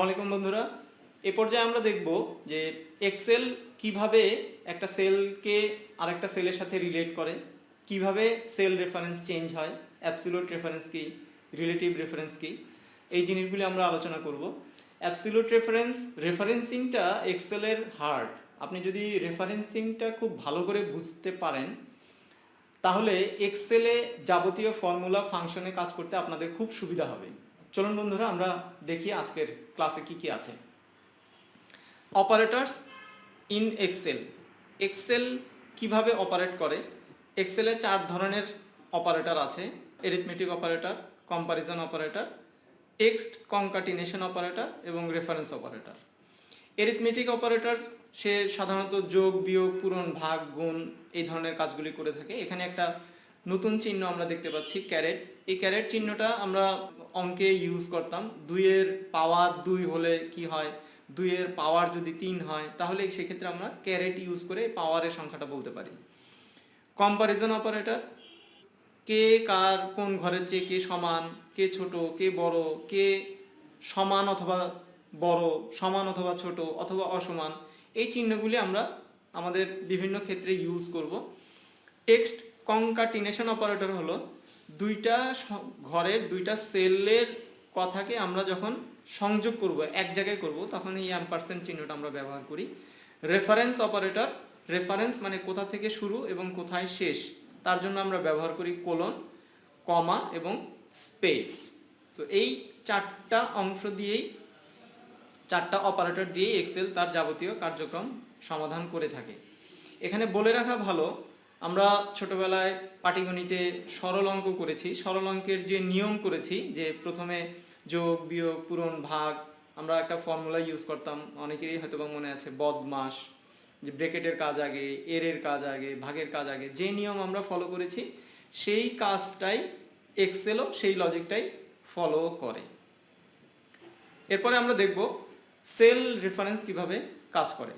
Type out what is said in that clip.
সালাম আলাইকুম বন্ধুরা। এ পর্যায়ে আমরা দেখব যে এক্সেল কীভাবে একটা সেলকে আরেকটা সেলের সাথে রিলেট করে, কীভাবে সেল রেফারেন্স চেঞ্জ হয় অ্যাবসিলুট রেফারেন্স কি রিলেটিভ রেফারেন্স কি, এই জিনিসগুলি আমরা আলোচনা করব। অ্যাবসিলুট রেফারেন্স রেফারেন্সিংটা এক্সেলের হার্ট আপনি যদি রেফারেন্সিংটা খুব ভালো করে বুঝতে পারেন, তাহলে এক্সেলে যাবতীয় ফর্মুলা ফাংশনে কাজ করতে আপনাদের খুব সুবিধা হবে। চলুন বন্ধুরা, আমরা দেখি আজকের ক্লাসে কি কি আছে। অপারেটরস ইন এক্সেল এক্সেল কীভাবে অপারেট করে? এক্সেলে চার ধরনের অপারেটর আছে। Arithmetic operator comparison operator text concatenation operator এবং রেফারেন্স অপারেটর এরিথমেটিক অপারেটর সে সাধারণত যোগ, বিয়োগ, পূরণ, ভাগ, গুণ এই ধরনের কাজগুলি করে থাকে। এখানে একটা নতুন চিহ্ন আমরা দেখতে পাচ্ছি ক্যারেট এই ক্যারেট চিহ্নটা আমরা অঙ্কে ইউজ করতাম। দুইয়ের পাওয়ার দুই হলে কি হয়? দুইয়ের পাওয়ার যদি তিন হয়, তাহলে সেক্ষেত্রে আমরা ক্যারেট ইউজ করে পাওয়ারের সংখ্যাটা বলতে পারি। কম্পারিজন অপারেটর কে কার কোন ঘরের চেয়ে কে সমান, কে ছোট, কে বড়, কে সমান অথবা বড়, সমান অথবা ছোট অথবা অসমান, এই চিহ্নগুলি আমরা আমাদের বিভিন্ন ক্ষেত্রে ইউজ করব। টেক্সট কনকাটিনেশন অপারেটর হলো দুইটা ঘরের দুইটা সেলের কথাকে আমরা যখন সংযোগ করব, এক জায়গায় করব, তখন এই অ্যাম্পারসেন্ট চিহ্নটা আমরা ব্যবহার করি। রেফারেন্স অপারেটর রেফারেন্স মানে কোথা থেকে শুরু এবং কোথায় শেষ, তার জন্য আমরা ব্যবহার করি কোলন কমা এবং স্পেস তো এই চারটা অংশ দিয়েই, চারটা অপারেটর দিয়ে এক্সেল তার যাবতীয় কার্যক্রম সমাধান করে থাকে। এখানে বলে রাখা ভালো আমরা ছোটবেলায় পাটিগণিতে সরল অঙ্ক করেছি। সরল অঙ্কের যে নিয়ম করেছি, যে প্রথমে যোগ, বিয়োগ, পূরণ, ভাগ, আমরা একটা ফর্মুলা ইউজ করতাম। অনেকেরই হয়তো বা মনে আছে বদমাস, যে ব্রেকেটের কাজ আগে এরের কাজ আগে, ভাগের কাজ আগে। যে নিয়ম আমরা ফলো করেছি, সেই কাজটাই এক্সেলও সেই লজিকটাই ফলো করে। এরপরে আমরা দেখব সেল রেফারেন্স কীভাবে কাজ করে।